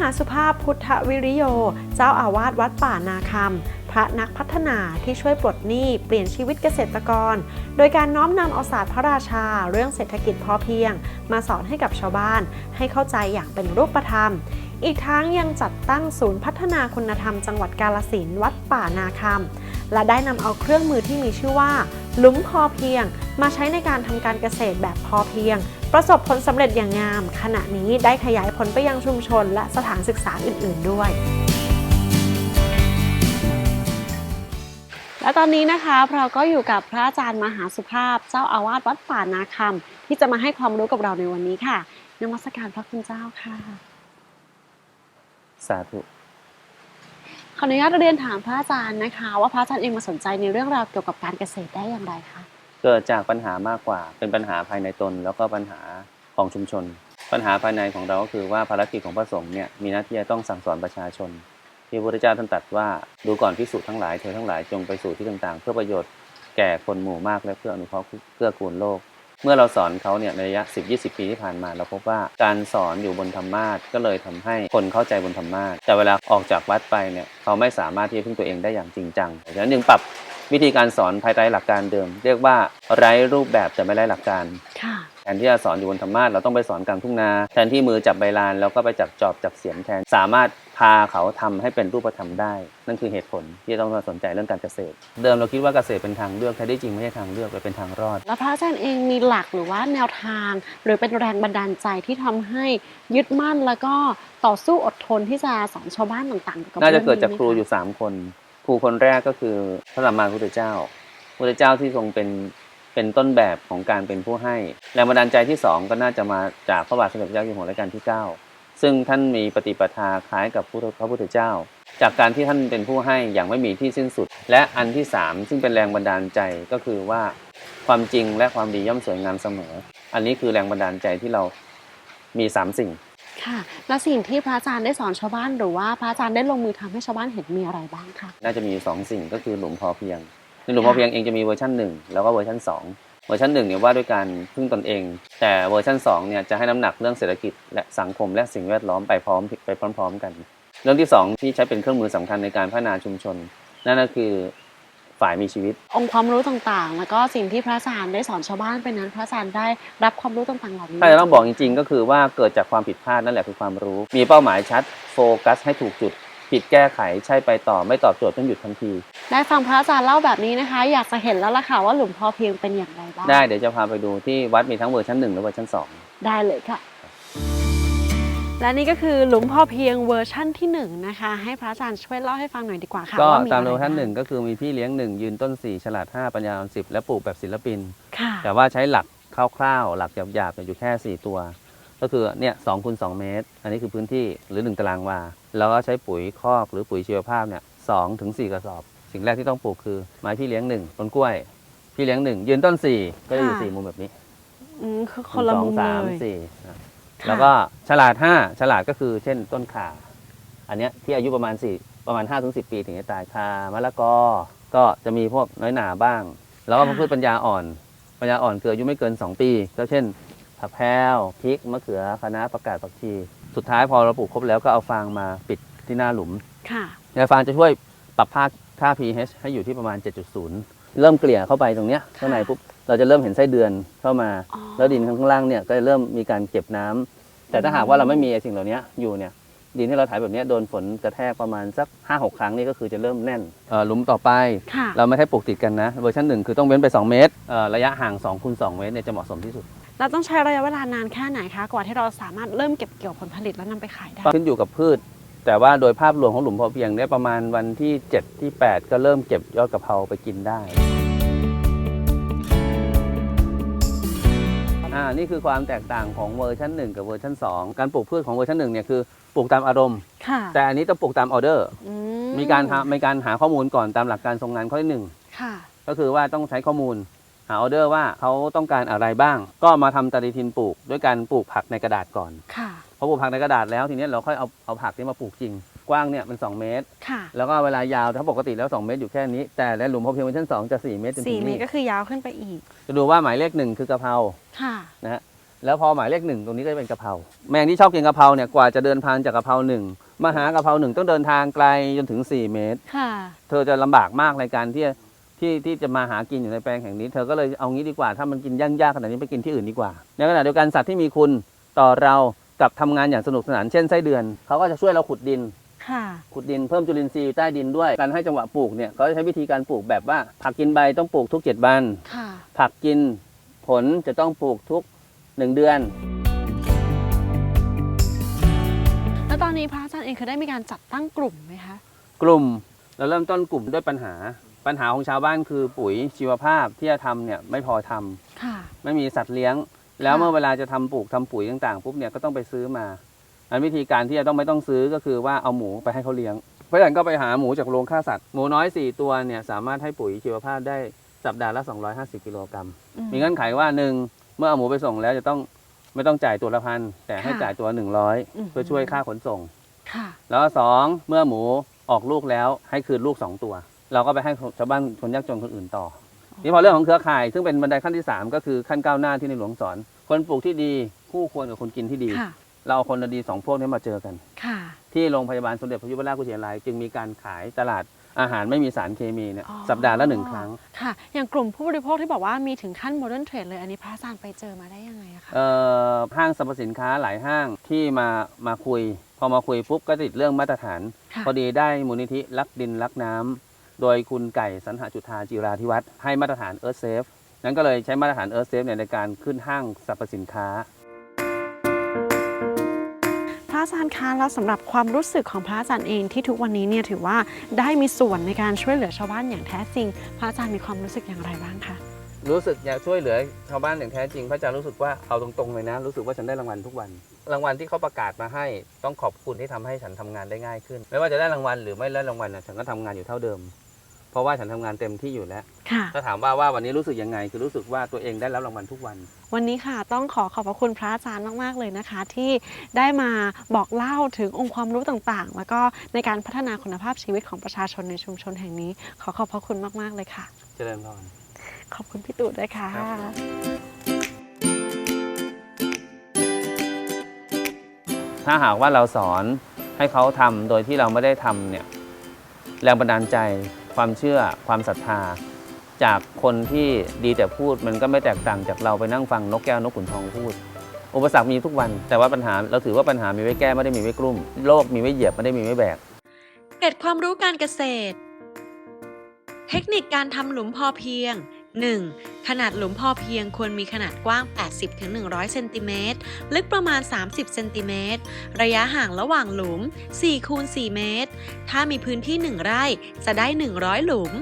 มหาสุภาพพุทธวิริโย เจ้าอาวาสวัดป่านาคำพระนักพัฒนาที่ช่วยปลดหนี้เปลี่ยนชีวิตเกษตรกร โดยการน้อมนำเอาศาสตร์พระราชา เรื่องเศรษฐกิจพอเพียง มาสอนให้กับชาวบ้าน ให้เข้าใจอย่างเป็นรูปธรรม อีกทั้งยังจัดตั้งศูนย์พัฒนาคุณธรรมจังหวัดกาลสินวัดป่านาคำและได้นำเอาเครื่องมือที่มีชื่อว่า หลุมพอเพียง มาใช้ในการทำการเกษตรแบบพอเพียง ประสบผลสำเร็จอย่างงาม ขณะนี้ได้ขยายผลไปยังชุมชนและสถานศึกษาอื่น ๆ ด้วย และตอนนี้นะคะเราก็อยู่กับพระอาจารย์มหาสุภาพ เจ้าอาวาสวัดป่านาคำที่จะมาให้ความรู้กับเราในวันนี้ค่ะนมัสการพระคุณเจ้าค่ะ สาธุขออนุญาตเรียนถามพระอาจารย์นะคะ ว่าพระอาจารย์เองมาสนใจในเรื่องราวเกี่ยวกับการเกษตรได้อย่างไรคะ เกิดจากปัญหามากกว่า เป็นปัญหาภายในตน แล้วก็ปัญหาของชุมชน ปัญหาภายในของเราก็คือว่าภารกิจของพระสงฆ์เนี่ยมีหน้าที่จะต้องสั่งสอนประชาชน ที่พระพุทธเจ้าท่านตรัสว่าดูก่อนพิสูจน์ทั้งหลายเธอทั้งหลายจงไปสู่ที่ต่างๆ เพื่อประโยชน์แก่คนหมู่มากและเพื่ออนุเคราะห์เพื่อกูลโลก เมื่อเราสอนเขาเนี่ยในระยะ 10-20 ปีที่ผ่านมาเราพบว่าการสอนอยู่บนธรรมาสก็เลยทำให้คนเข้าใจบนธรรมาสแต่เวลาออกจากวัดไปเนี่ยเขาไม่สามารถที่จะพึ่งตัวเองได้อย่างจริงจังดังนั้นจึงปรับ วิธีการสอนภายใต้หลักการเดิม เรียกว่าไร้รูปแบบแต่ไม่ไร้หลักการค่ะแทนที่จะสอนอยู่บนธรรมาสเราต้องไปสอนกลางทุ่งนา แทนที่มือจับใบลานแล้วก็ไปจับจอบจับเสียมแทนสามารถพาเขาทำให้เป็นรูปธรรมได้ นั่นคือเหตุผลที่ต้องมาสนใจเรื่องการเกษตร เดิมเราคิดว่าเกษตรเป็นทางเลือกแท้ที่จริงไม่ใช่ทางเลือกแต่เป็นทางรอด แล้วพระอาจารย์เองมีหลักหรือว่าแนวทาง หรือเป็นแรงบันดาลใจที่ทำให้ยึดมั่นแล้วก็ต่อสู้อดทนที่จะสอนชาวบ้านต่างๆกี่ยวกับน่าจะรื่องเกิดจากไหมครูอยู่ 3 คน ครูคนแรกก็คือพระสัมมาสัมพุทธเจ้าพระพุทธเจ้าที่ทรงเป็นเป็นต้นแบบของการเป็นผู้ให้ แรงบันดาลใจที่ 2 ก็น่าจะมาจากพระบาทสมเด็จพระเจ้าอยู่หัวรัชกาลที่ 9 ซึ่งท่านมีปฏิปทาคล้ายกับพระพุทธเจ้า จากการที่ท่านเป็นผู้ให้อย่างไม่มีที่สิ้นสุด และอันที่ 3 ซึ่งเป็นแรงบันดาลใจก็คือว่าความจริงและความดีย่อมสวยงามเสมอ อันนี้คือแรงบันดาลใจที่เรามีสามสิ่ง ค่ะ แล้วสิ่งที่พระอาจารย์ได้สอนชาวบ้านหรือว่าพระอาจารย์ได้ลงมือทำให้ชาวบ้านเห็นมีอะไรบ้างคะน่าจะมีอยู่สองสิ่งก็คือหลุมพอเพียงในหลุมพอเพียงเองจะมีเวอร์ชันหนึ่งแล้วก็เวอร์ชันสองเวอร์ชันหนึ่งเนี่ยว่าด้วยการพึ่งตนเอง แต่เวอร์ชันสองเนี่ยจะให้น้ำหนักเรื่องเศรษฐกิจและสังคมและสิ่งแวดล้อมไปพร้อมไปพร้อม ๆ กัน เรื่องที่สองที่ใช้เป็นเครื่องมือสำคัญในการพัฒนาชุมชน นั่นก็คือ ฝ่ายมีชีวิต องค์ความรู้ต่างๆ แล้วก็สิ่งที่พระอาจารย์ได้สอนชาวบ้านไปนั้น พระอาจารย์ได้รับความรู้ต่างๆเหล่านี้ถ้าจะต้องบอกจริง ๆ ก็คือว่าเกิดจากความผิดพลาดนั่นแหละคือความรู้ มีเป้าหมายชัดโฟกัส ให้ถูกจุดผิดแก้ไขใช่ไปต่อไม่ตอบโจทย์ต้องหยุดทันที ได้ฟังพระอาจารย์เล่าแบบนี้นะคะ อยากจะเห็นแล้วล่ะค่ะว่าหลุมพอเพียงเป็นอย่างไรบ้างได้เดี๋ยวจะพาไปดูที่วัดมีทั้งเวอร์ชันหนึ่งและเวอร์ชันสองได้เลยค่ะ และนี่ก็คือหลุมพอเพียงเวอร์ชั่นที่หนึ่งนะคะ ให้พระอาจารย์ช่วยเล่าให้ฟังหน่อยดีกว่าค่ะก็ว่ามีตามอะไรโลท่านบ้างหนึ่งก็คือมีพี่เลี้ยงหนึ่งยืนต้นสี่ฉลาดห้าปัญญาอ่อนสิบและปลูกแบบศิลปิน ค่ะแต่ว่าใช้หลักคร่าวๆ หลักหยาบๆเนี่ยอยู่แค่ 4 ตัว ก็คือเนี่ยสองคูณสองเมตร อันนี้คือพื้นที่หรือ 1 ตารางวา แล้วก็ใช้ปุ๋ยคอกหรือปุ๋ยชีวภาพเนี่ยสองถึงสี่กระสอบ สิ่งแรกที่ต้องปลูกคือไม้พี่เลี้ยงหนึ่งต้นกล้วย พี่เลี้ยงหนึ่งยืนต้นสี่ก็จะอยู่สี่มุมแบบนี้อืมคือคนละหงสมุองมสามเลยสี่นะ ค่ะ แล้วก็ฉลาดห้าฉลาดก็คือเช่นต้นข่า อันเนี้ยที่อายุประมาณสี่ประมาณ5้าถึงสิปีถึงจะตายคามะละกอก็จะมีพวกน้อยหนาบ้าง แล้วก็พืชปัญญาอ่อน ปัญญาอ่อนคืออายุไม่เกิน 2 ปี ก็เช่นผักแพรวพริกมะเขือคะน้าประกาศผักชี สุดท้ายพอเราปลูกครบแล้วก็เอาฟางมาปิดที่หน้าหลุม ค่ะ ยาฟางจะช่วยปรับค่าค่า pH ให้อยู่ที่ประมาณ 7.0 เริ่มเกลี่ยเข้าไปตรงเนี้ยข้างในปุ๊บเราจะเริ่มเห็นไส้เดือนเข้ามา อ๋อ แล้วดินข้างล่างเนี่ยก็จะเริ่มมีการเก็บน้ำแต่ถ้าหากว่าเราไม่มีไอ้สิ่งเหล่านี้อยู่เนี่ยดินที่เราถ่ายแบบเนี้ยโดนฝนกระแทกประมาณสัก5-6 ครั้งนี่ก็คือจะเริ่มแน่นเอ่อหลุมต่อไปค่ะเราไม่ให้ปลูกติดกันนะ เวอร์ชันหนึ่งคือต้องเว้นไป 2 เมตรเอ่อระยะห่าง2คูณ2เมตรเนี่ยจะเหมาะสมที่สุด เราต้องใช้ระยะเวลานานแค่ไหนคะ กว่าที่เราสามารถเริ่มเก็บเกี่ยวผลผลิตแล้วนำไปขายได้ ขึ้นอยู่กับพืช แต่ว่าโดยภาพรวมของหลุมพอเพียงเนี่ยประมาณวันที่ 7 ที่ 8 ก็เริ่มเก็บยอดกะเพราไปกินได้ อ่านี่คือความแตกต่างของเวอร์ชัน1 กับเวอร์ชัน2 การปลูกพืชของเวอร์ชัน1เนี่ยคือปลูกตามอารมณ์ ค่ะแต่อันนี้ต้องปลูกตามออเดอร์ อืมีการทำมีการหาข้อมูลก่อนตามหลักการทรงงานข้อที่หนึ่งค่ะ ก็คือว่าต้องใช้ข้อมูล หาออเดอร์ว่าเขาต้องการอะไรบ้าง ก็มาทำปฏิทินปลูก ด้วยการปลูกผักในกระดาษก่อนค่ะ พอปลูกผักในกระดาษแล้วทีนี้เราค่อยเอาเอาผักนี้มาปลูกจริง กว้างเนี่ยเป็น2 เมตร ค่ะแล้วก็เวลายาวถ้าปกติแล้ว 2 เมตรอยู่แค่นี้ แต่ในหลุมพอเพียงเวอร์ชัน2จะ 4 เมตรจนสี่ถึงเมตนี่รก็คือยาวขึ้นไปอีก จะดูว่าหมายเลขหนึ่งคือกะเพราค่ะ นะฮะแล้วพอหมายเลขหนึ่งตรงนี้ก็จะเป็นกะเพราแมงที่ชอบกินกะเพราเนี่ยกว่าจะเดินทางจากกะเพราหนึ่งมาหากะเพราหนึ่งต้องเดินทางไกลจนถึง 4 เมตร ค่ะ เธอจะลำบากมากในการที่ที่ที่จะมาหากินอยู่ในแปลงแห่งนี้ เธอก็เลยเอางี้ดีกว่า ถ้ามันกินยากๆขนาดนี้ไปกินที่อื่นดีกว่า ในขณะเดียวกันสัตว์ที่มีคุณต่อเรากับทำงานอย่างสนุกสนานเช่นไส้เดือน เขาก็จะช่วยเราขุดดิน ค่ะ ขุดดินเพิ่มจุลินทรีย์ใต้ดินด้วย การให้จังหวะปลูกเนี่ยเขาจะใช้วิธีการปลูกแบบว่า ผักกินใบต้องปลูกทุก 7 วัน ค่ะ ผักกินผลจะต้องปลูกทุก 1 เดือน แล้วตอนนี้พระอาจารย์เองเคยได้มีการจัดตั้งกลุ่มไหมคะ กลุ่มเราเริ่มต้นกลุ่มด้วยปัญหา ปัญหาของชาวบ้านคือปุ๋ยชีวภาพที่จะทำเนี่ยไม่พอทำค่ะ ไม่มีสัตว์เลี้ยง แล้วค่ะเมื่อเวลาจะทำปลูกทำปุ๋ยต่างๆปุ๊บเนี่ยก็ต้องไปซื้อมา อันวิธีการที่จะต้องไม่ต้องซื้อก็คือว่าเอาหมูไปให้เขาเลี้ยงเพราะฉะนั้นก็ไปหาหมูจากโรงฆ่าสัตว์หมูน้อย 4 ตัวเนี่ยสามารถให้ปุ๋ยชีวภาพได้สัปดาห์ละ 250 กิโลกรัมอืมีเงื่อนไขว่าหนึ่งเมื่อเอาหมูไปส่งแล้วจะต้องไม่ต้องจ่ายตัวละพันแต่ให้ค่ะจ่ายตัวอืม100 เพื่อช่วยค่าขนส่งค่ะแล้วสองเมื่อหมูออกลูกแล้วให้คืนลูกสองตัว เราก็ไปให้ชาวบ้านคนยากจนคนอื่นต่อนี่พอเรื่องของเครือข่ายซึ่งเป็นบันไดขั้นที่ 3 ก็คือขั้นก้าวหน้าที่ในหลวงสอน คนปลูกที่ดีคู่ควรกับคนกินที่ดีค่ะ เราเอาคนดีสองพวกนี้มาเจอกัน ค่ะ ที่โรงพยาบาลสมเด็จพระยุพราชกุชินารายณ์จึงมีการขายตลาดอาหารไม่มีสารเคมีเนี่ยอ๋อ สัปดาห์ละหนึ่งครั้งค่ะ อย่างกลุ่มผู้บริโภคที่บอกว่ามีถึงขั้นโมเดิร์นเทรดเลย อันนี้พระอาจารย์ไปเจอมาได้ยังไงอะคะเอ่อห้างสรรพสินค้าหลายห้างที่มามาคุย พอมาคุยปุ๊บก็ติดเรื่องมาตรฐาน ค่ะพอดีได้มูลนิธิรักดินรักน้ำโดยคุณไก่สันหจุธาจิราธิวัฒน์ให้มาตรฐาน Earth Safe นั้นก็เลยใช้มาตรฐาน Earth Safe เนี่ยในการขึ้นห้างสรรพสินค้าพ ระอาจารย์คะแล้วสำหรับความรู้สึกของพระอาจารย์เองที่ทุกวันนี้เนี่ยถือว่าได้มีส่วนในการช่วยเหลือชาวบ้านอย่างแท้จริง พระอาจารย์มีความรู้สึกอย่างไรบ้างคะรู้สึกอยากช่วยเหลือชาวบ้านอย่างแท้จริง พระอาจารย์รู้สึกว่าเอาตรงๆเลยนะ รู้สึกว่าฉันได้รางวัลทุกวัน รางวัลที่เขาประกาศมาให้ต้องขอบคุณที่ทำให้ฉันทำงานได้ง่ายขึ้น ไม่ว่าจะได้รางวัลหรือไม่ได้รางวัลนะฉันก็ทำงานอยู่เท่าเดิม เพราะว่าฉันทำงานเต็มที่อยู่แล้ว ค่ะ ถ้าถามว่าว่าวันนี้รู้สึกยังไง คือรู้สึกว่าตัวเองได้รับรางวัลทุกวัน วันนี้ค่ะต้องขอขอบพระคุณพระอาจารย์มาก ๆ เลยนะคะ ที่ได้มาบอกเล่าถึงองค์ความรู้ต่างๆ แล้วก็ในการพัฒนาคุณภาพชีวิตของประชาชนในชุมชนแห่งนี้ ขอขอบพระคุณมากๆเลยค่ะ เจริญพร ขอบคุณพี่ตู่ด้วยค่ะ ครับ ถ้าหากว่าเราสอนให้เขาทำโดยที่เราไม่ได้ทำเนี่ยแรงบันดาลใจ ความเชื่อความศรัทธา จากคนที่ดีแต่พูดมันก็ไม่แตกต่างจากเราไปนั่งฟังนกแก้วนกขุนทองพูด อุปสรรคมีทุกวัน แต่ว่าปัญหาเราถือว่าปัญหามีไว้แก้ไม่ได้มีไว้กลุ่ม โลกมีไว้เหยียบไม่ได้มีไว้แบกเกร็ดความรู้การเกษตร เทคนิคการทำหลุมพอเพียง 1. ขนาดหลุมพอเพียงควรมีขนาดกว้าง 80-100 เซนติเมตร ลึกประมาณ 30 เซนติเมตร ระยะห่างระหว่างหลุม 4 คูณ 4 เมตร ถ้ามีพื้นที่ 1 ไร่ จะได้ 100 หลุม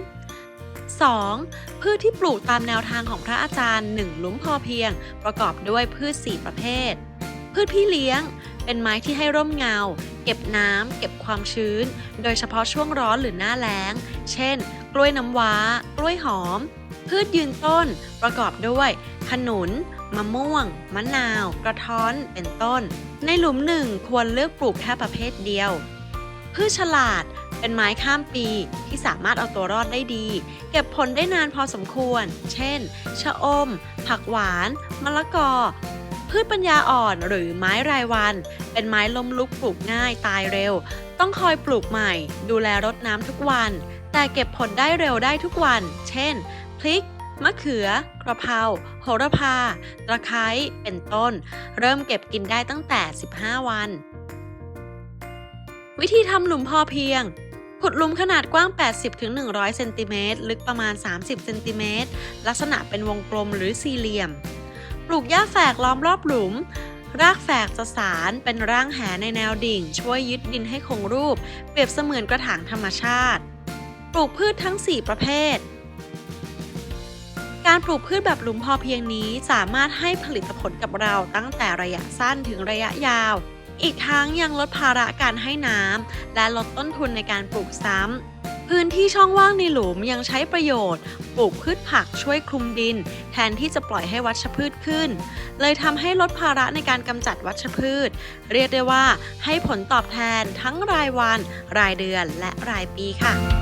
2. พืชที่ปลูกตามแนวทางของพระอาจารย์ 1 หลุมพอเพียง ประกอบด้วยพืช 4 ประเภท พืชพี่เลี้ยง เป็นไม้ที่ให้ร่มเงา เก็บน้ำ เก็บความชื้น โดยเฉพาะช่วงร้อนหรือหน้าแล้ง เช่น กล้วยน้ำว้า กล้วยหอม พืชยืนต้นประกอบด้วยขนุน มะม่วง มะนาว กระท้อน เป็นต้น ในหลุมหนึ่งควรเลือกปลูกแค่ประเภทเดียว พืชฉลาดเป็นไม้ข้ามปีที่สามารถเอาตัวรอดได้ดี เก็บผลได้นานพอสมควร เช่น ชะอม ผักหวาน มะละกอ พืชปัญญาอ่อนหรือไม้รายวัน เป็นไม้ล้มลุกปลูกง่ายตายเร็ว ต้องคอยปลูกใหม่ ดูแลรดน้ำทุกวัน แต่เก็บผลได้เร็วได้ทุกวัน เช่น พริก มะเขือ กระเพราโหระพา ตะไคร้ เป็นต้น เริ่มเก็บกินได้ตั้งแต่ 15 วัน วิธีทำหลุมพอเพียงขุดหลุมขนาดกว้าง 80-100 เซนติเมตร ลึกประมาณ 30 เซนติเมตร ลักษณะเป็นวงกลมหรือสี่เหลี่ยม ปลูกหญ้าแฝกล้อมรอบหลุม รากแฝกจะสารเป็นร่างแหในแนวดิ่ง ช่วยยึดดินให้คงรูป เปรียบเสมือนกระถางธรรมชาติ ปลูกพืชทั้ง 4 ประเภท การปลูกพืชแบบหลุมพอเพียงนี้สามารถให้ผลิตผลกับเราตั้งแต่ระยะสั้นถึงระยะยาว อีกทั้งยังลดภาระการให้น้ำและลดต้นทุนในการปลูกซ้ำ พื้นที่ช่องว่างในหลุมยังใช้ประโยชน์ ปลูกพืชผักช่วยคลุมดิน แทนที่จะปล่อยให้วัชพืชขึ้น เลยทำให้ลดภาระในการกำจัดวัชพืช เรียกได้ว่าให้ผลตอบแทนทั้งรายวัน รายเดือนและรายปีค่ะ